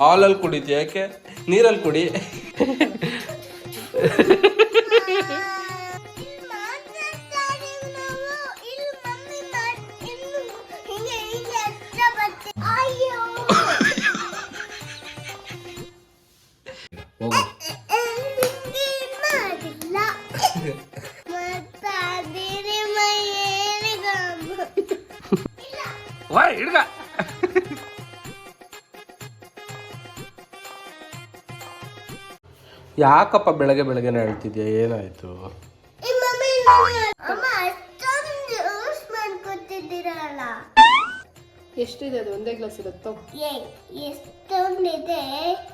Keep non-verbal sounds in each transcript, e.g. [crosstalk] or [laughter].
ಹಾಲಲ್ಲಿ ಕುಡಿತೀಯ ಯಾಕೆ ನೀರಲ್ಲಿ ಕುಡಿ ಹೋಗು ಯಾಕಪ್ಪ ಬೆಳಗ್ಗೆ ಬೆಳಗ್ಗೆ ಹೇಳ್ತಿದ್ಯಾ? ಏನಾಯ್ತು? ಮಾಡ್ಕೊತಿದ್ದೀರಲ್ಲ? ಎಷ್ಟಿದೆ ಅದು? ಒಂದೇ ಗ್ಲಾಸ್ ಇರುತ್ತೋ? ಎಷ್ಟೊಂದಿದೆ?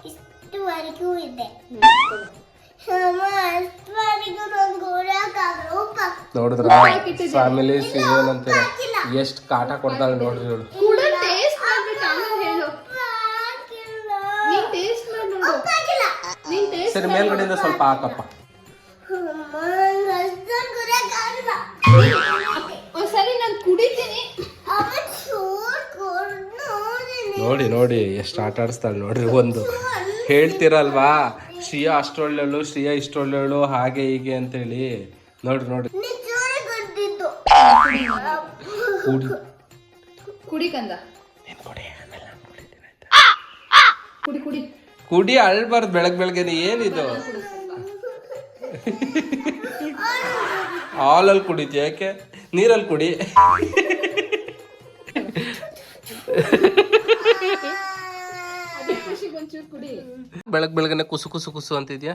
ಇಷ್ಟುವರೆಗೂ ಇದೆ. ನೋಡಿದ್ರ? ಫ್ಯಾಮಿಲಿ ಏನಂತೀರ ಎಷ್ಟು ಕಾಟ ಕೊಡ್ತಾಳೆ ನೋಡ್ರಿ ಸರಿ ಮೇಲ್ಗಡೆಯಿಂದ ಸ್ವಲ್ಪ ಹಾಕಪ್ಪ. ನೋಡಿ ನೋಡಿ ಎಷ್ಟು ಆಟ ಆಡಿಸ್ತಾಳೆ ನೋಡ್ರಿ ಒಂದು. ಹೇಳ್ತಿರಲ್ವಾ? ಶ್ರೀಯಾ ಅಷ್ಟೊಳ್ಳೆಳು ಶ್ರೀಯಾ ಇಷ್ಟೊಳ್ಳೆಳು ಹಾಗೆ ಹೀಗೆ ಅಂತೇಳಿ. ನೋಡ್ರಿ ನೋಡ್ರಿ. ಕೂಡಿ. ಕುಡಿ ಕಂದ. ಕುಡಿ ಕುಡಿ. ಕುಡಿ ಅಳ್ಬಾರ್ದು, ಬೆಳಗ್ ಬೆಳಗ್ಗೆನೆ ಏನಿದು? ಹಾಲಲ್ಲಿ ಕುಡಿತಿ ಯಾಕೆ? ನೀರಲ್ಲಿ ಕುಡಿ. ಬೆಳಗ್ ಬೆಳಗ್ಗೆನೆ ಕುಸು ಕುಸು ಕುಸು ಅಂತಿದ್ಯಾ?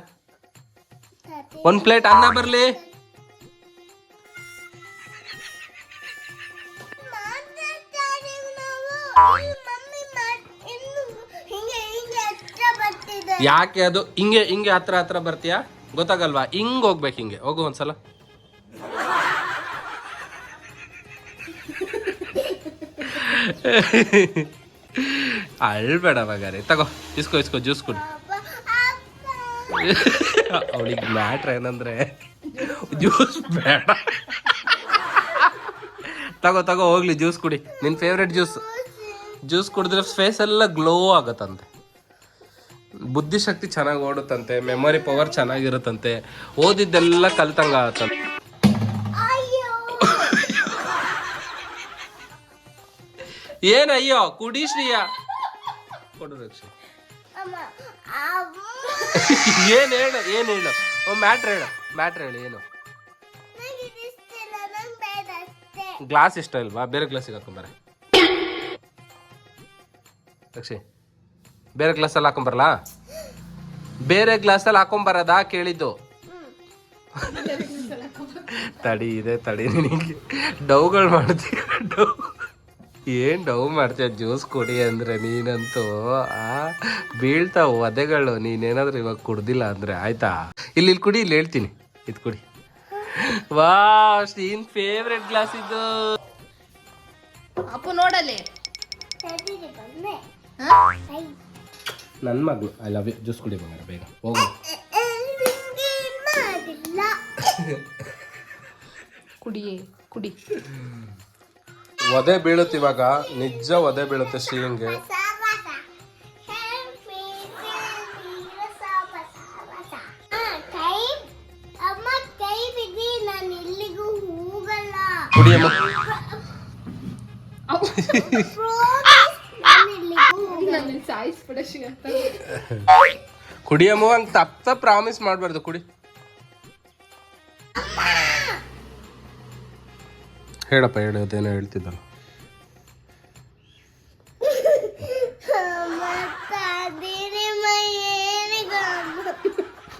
ಒಂದ್ ಪ್ಲೇಟ್ ಅನ್ನ ಬರ್ಲಿ. ಯಾಕೆ ಅದು ಹಿಂಗೆ ಹಿಂಗೆ ಹತ್ರ ಹತ್ರ ಬರ್ತೀಯಾ? ಗೊತ್ತಾಗಲ್ವಾ? ಹಿಂಗ್ ಹೋಗ್ಬೇಕು ಹಿಂಗೆ. ಹೋಗು ಒಂದ್ಸಲ. ಅಳ್ಬೇಡ ಬಗಾರಿ ತಗೋ, ಇಸ್ಕೋ ಇಸ್ಕೋ, ಜ್ಯೂಸ್ ಕುಡಿ. ಅವಳಿಗೆ ಮ್ಯಾಟ್ರ್ ಏನಂದ್ರೆ, ಜ್ಯೂಸ್ ಬೇಡ. ತಗೋ ತಗೋ, ಹೋಗ್ಲಿ, ಜ್ಯೂಸ್ ಕುಡಿ. ನಿನ್ ಫೇವ್ರೆಟ್ ಜ್ಯೂಸ್. ಜ್ಯೂಸ್ ಕುಡಿದ್ರೆ ಫೇಸ್ ಎಲ್ಲ ಗ್ಲೋ ಆಗತ್ತಂತೆ. ಬುದ್ಧಿಶಕ್ತಿ ಚೆನ್ನಾಗಿ ಓಡುತ್ತಂತೆ ಮೆಮೊರಿ ಪವರ್ ಚೆನ್ನಾಗಿರುತ್ತಂತೆ ಓದಿದ್ದೆಲ್ಲ ಕಲ್ತಂಗ ಆಗತ್ತಂತೆ. ಅಯ್ಯೋ. [laughs] ಏನ್ ಅಯ್ಯೋ ಕುಡಿ ಶ್ರೀಯ. ಕೊಡು ರಕ್ಷೆ. [laughs] ಏನ್ ಹೇಳು ಏನ್ ಹೇಳು? ಮ್ಯಾಟ್ರ್ ಹೇಳು ಮ್ಯಾಟ್ರ್ ಹೇಳು ಏನು? ಗ್ಲಾಸ್ ಇಷ್ಟ ಇಲ್ವಾ? ಬೇರೆ ಗ್ಲಾಸಿಗೆ ಹಾಕೊಂಬರ. ರಕ್ಷಿ ಬೇರೆ ಗ್ಲಾಸಲ್ಲಿ ಹಾಕೊಂಬರಲಾ? ಬೇರೆ ಗ್ಲಾಸಲ್ಲಿ ಹಾಕೊಂಬರದಾ ಕೇಳಿದ್ದು. ತಡಿ ಇದೆ ತಡಿ ನಿನಗೆ. ಡೌಗಳು ಮಾಡ್ತೀಯ? ಡೌ. ಏನ್ ಡೌ ಮಾಡ್ತೀಯ? ಜ್ಯೂಸ್ ಕುಡಿ ಅಂದ್ರೆ ನೀನಂತೂ ಆ ಬೀಳ್ತಾವ ಒದೆಗಳು. ನೀನೇನಾದ್ರೂ ಇವಾಗ ಕುಡ್ದಿಲ್ಲ ಅಂದ್ರೆ ಆಯ್ತಾ? ಇಲ್ಲಿ ಇಲ್ಲಿ ಕುಡಿ ಇಲ್ಲಿ ಹೇಳ್ತೀನಿ. ಇದು ಕುಡಿ. ವಾ ನೀನ್ ಫೇವ್ರೆಟ್ ಗ್ಲಾಸ್ ಇದು. ಅಪ್ಪು ನೋಡಲ್ಲಿ. ನನ್ನ ಮಗಳು ಐ ಲವ್ ಯು ಜ್ಯೂಸ್ ಕುಡಿ ಬಂಗಾರ ಬೇಗ. ಹೋಗು. ಕುಡಿ ಕುಡಿ. ಒದೆ ಬೀಳುತ್ತೆ ಇವಾಗ. ನಿಜ ಒದೆ ಬೀಳುತ್ತೆ ಶ್ರೀಯಂಗೆ ಸಾವಾಸ ಕುಡಿಯಮ್ಮ ಹಂಗ್ ತಪ್ಪ ತಪ್ಪ ಪ್ರಾಮಿಸ್ ಮಾಡಬಾರ್ದು ಕುಡಿ. ಹೇಳಪ್ಪ ಹೇಳೋದೇನೋ ಹೇಳ್ತಿದ್ದಲ್ಲ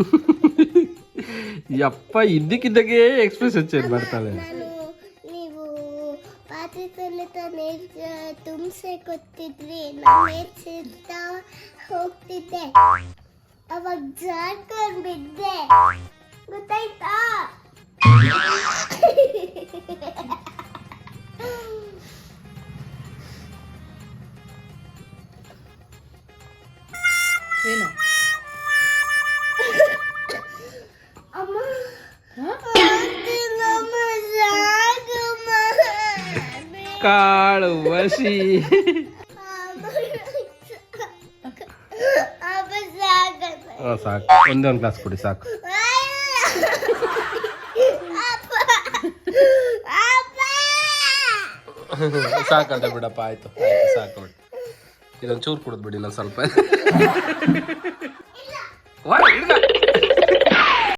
[laughs] ಯಪ್ಪ ಇದ್ದಕ್ಕಿದ್ದಾಗೆ ಎಕ್ಸ್ಪ್ರೆಸ್ ಹೆಚ್ಚೇನು ನೀವು ಪಾತ್ರೆಯಲ್ಲಿ ತಾನೇ ತುಂಬಿಸೆ ಕೊತ್ತಿದ್ರಿ ನಾನು ಎಚ್ಚಿರ್ತಾ ಹೋಗ್ತಿದ್ದೆ ಅವಾಗ ಜಾರ್ಕೊಂಡು ಬಿದ್ದೆ ಗೊತ್ತಾಯ್ತಾ ಏನು ಅಮ್ಮ ಅಮ್ಮ, ಹಾಂ ಸಾಕು. ಒಂದೇ ಒಂದು ಗ್ಲಾಸ್ ಕುಡಿ ಸಾಕು. ಸಾಕಂತ ಬಿಡಪ್ಪ ಆಯ್ತು ಆಯ್ತು ಸಾಕು ಬಿಡಿ. ಇದೊಂದು ಚೂರು ಕುಡಿದು ಬಿಡಿ ನಾನು ಸ್ವಲ್ಪ.